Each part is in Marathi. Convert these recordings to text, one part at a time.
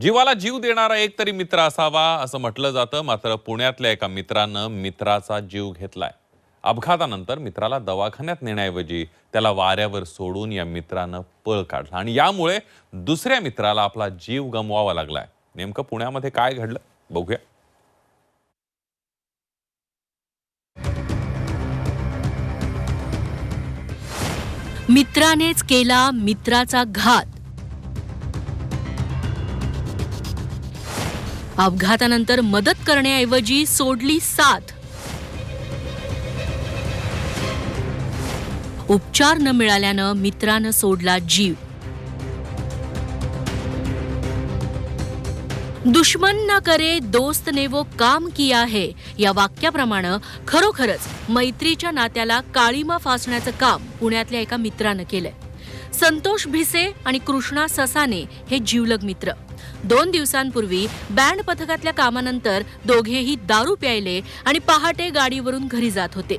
जीवाला जीव देणारा एक तरी मित्र असावा असं म्हटलं जातं. मात्र पुण्यातल्या एका मित्रानं मित्राचा जीव घेतलाय. अपघातानंतर मित्राला दवाखान्यात नेण्याऐवजी त्याला वाऱ्यावर सोडून या मित्रानं पळ काढला. आणि यामुळे दुसऱ्या मित्राला आपला जीव गमवावा लागलाय. नेमकं पुण्यामध्ये काय घडलं? बघूया. मित्रानेच केला मित्राचा घात. अपघातानंतर मदत करण्याऐवजी सोडली साथ उपचार न मिळाल्यानं मित्रानं सोडला जीव. दुश्मन ना करे दोस्त ने वो काम किया है या वाक्याप्रमाणे खरोखरच मैत्रीच्या नात्याला काळीमा फासण्याचं काम पुण्यातल्या एका मित्रानं केलंय. संतोष भिसे आणि कृष्णा ससाने हे जीवलग मित्र. दोन दिवसांपूर्वी बँड पथकातल्या कामानंतर दोघेही दारू प्यायले आणि पहाटे गाडीवरून घरी जात होते.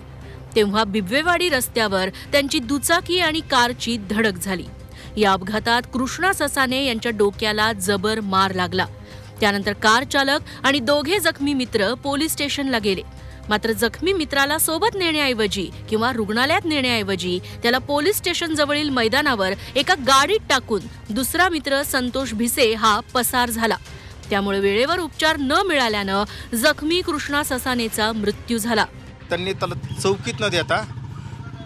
तेव्हा बिबवेवाडी रस्त्यावर त्यांची दुचाकी आणि कारची धडक झाली. या अपघातात कृष्णा ससाने यांच्या डोक्याला जबर मार लागला. त्यानंतर कार चालक आणि दोघे जखमी मित्र पोलीस स्टेशनला गेले. मात्र जखमी मित्राला सोबत नेण्याऐवजी किंवा रुग्णालयात नेण्याऐवजी त्याला पोलीस स्टेशन जवळील मैदानावर एका गाडीत टाकून दुसरा मित्र संतोष भिसे हा पसार झाला. त्यामुळे वेळेवर उपचार न मिळाल्यानं जखमी कृष्णा ससानेचा मृत्यू झाला. त्यांनी त्याला चौकीत न देता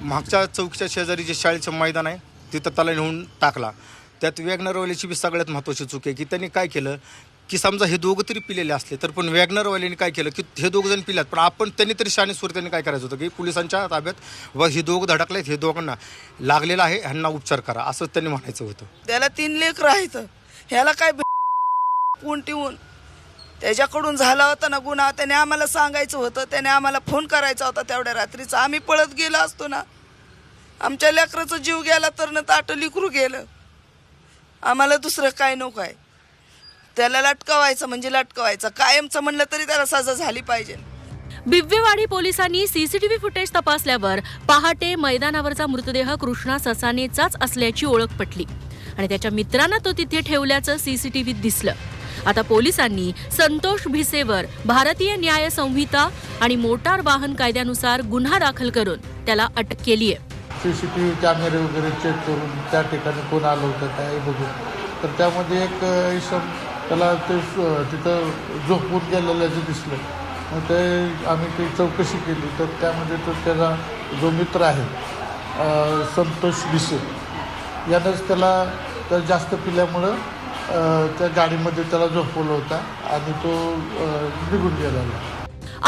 मागच्या चौकीच्या शेजारी जे शाळेचं मैदान आहे तिथं त्याला नेऊन टाकला. त्यात वॅगनरवाल्याची बी सगळ्यात महत्त्वाची चूक आहे की त्यांनी काय केलं? की समजा हे दोघं तरी पिलेले असले तर पण वॅगनरवाल्यांनी काय केलं की हे दोघं जण पिल्यात. पण आपण त्यांनी तरी शाने सूर त्यांनी काय करायचं होतं की पोलिसांच्या ताब्यात व हे दोघं धडकलेत हे दोघांना लागलेलं आहे ह्यांना उपचार करा असं त्यांनी म्हणायचं होतं. त्याला तीन लेकर आहेत ह्याला काय पून टिवून त्याच्याकडून झाला होता ना गुन्हा त्याने आम्हाला सांगायचं होतं त्याने आम्हाला फोन करायचा होता तेवढ्या रात्रीचा. आम्ही पळत गेलो असतो ना. आमच्या लेकराचा जीव गेला तर ना ताटं लिकरू गेलं. आम्हाला दुसरं काय नको आहे. त्याला लटकवायचं म्हणजे लटकवायचं. कायमचं म्हणलं तरी त्याला सजा झाली पाहिजे. बिव्वेवाडी पोलिसांनी सीसीटीव्ही फुटेज तपासल्यावर पहाटे मैदानावरचा मृतदेह कृष्णा ससानेचाच असल्याची ओळख पटली. आणि त्याच्या मित्रांना तो तिथे ठेवल्याचं सीसीटीव्हीत दिसलं. आता पोलिसांनी संतोष भिसेवर भारतीय न्याय संहिता आणि मोटार वाहन कायद्यानुसार गुन्हा दाखल करून त्याला अटक केली आहे. सी सी टी व्ही कॅमेरे वगैरे चेक करून त्या ठिकाणी कोण आलं होतं काय बघून. तर त्यामध्ये एक इसम त्याला ते तिथं झोपून गेलेल्याचं दिसलं मग ते आम्ही ती चौकशी केली. तर त्यामध्ये तो त्याचा जो मित्र आहे संतोष भिसे यानंच त्याला तर जास्त पिल्यामुळं त्या गाडीमध्ये त्याला झोपवलं होता आणि तो निघून गेलेला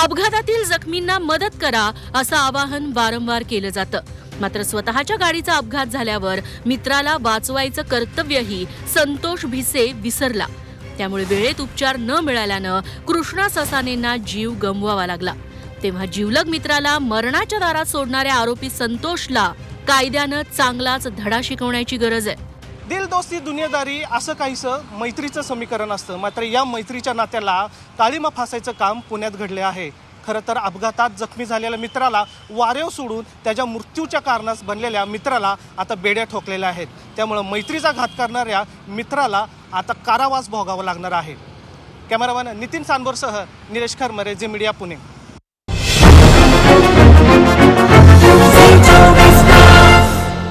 अपघातातील जखमींना मदत करा असं आवाहन वारंवार केलं जातं. मात्र स्वतःच्या गाडीचा अपघात झाल्यावर मित्राला वाचवायचं कर्तव्यही संतोष भिसे विसरला. त्यामुळे वेळेत उपचार न मिळाल्यानं कृष्णा ससानेंना जीव गमवावा लागला. तेव्हा जीवलग मित्राला मरणाच्या दारात सोडणाऱ्या आरोपी संतोषला कायद्यानं चांगलाच धडा शिकवण्याची गरज आहे. दिल दोस्ती दुनियादारी असं काहीसं मैत्रीचं समीकरण असतं. मात्र या मैत्रीच्या नात्याला काळीमा फासायचं काम पुण्यात घडले आहे. खरं तर अपघातात जखमी झालेल्या मित्राला वारेव सोडून त्याच्या मृत्यूच्या कारणास बनलेल्या मित्राला आता बेड्या ठोकलेल्या आहेत. त्यामुळं मैत्रीचा घात करणाऱ्या मित्राला आता कारावास भोगावा लागणार आहे. कॅमेरामॅन नितीन सांबोरसह निलेश खरमरे जे मीडिया पुणे.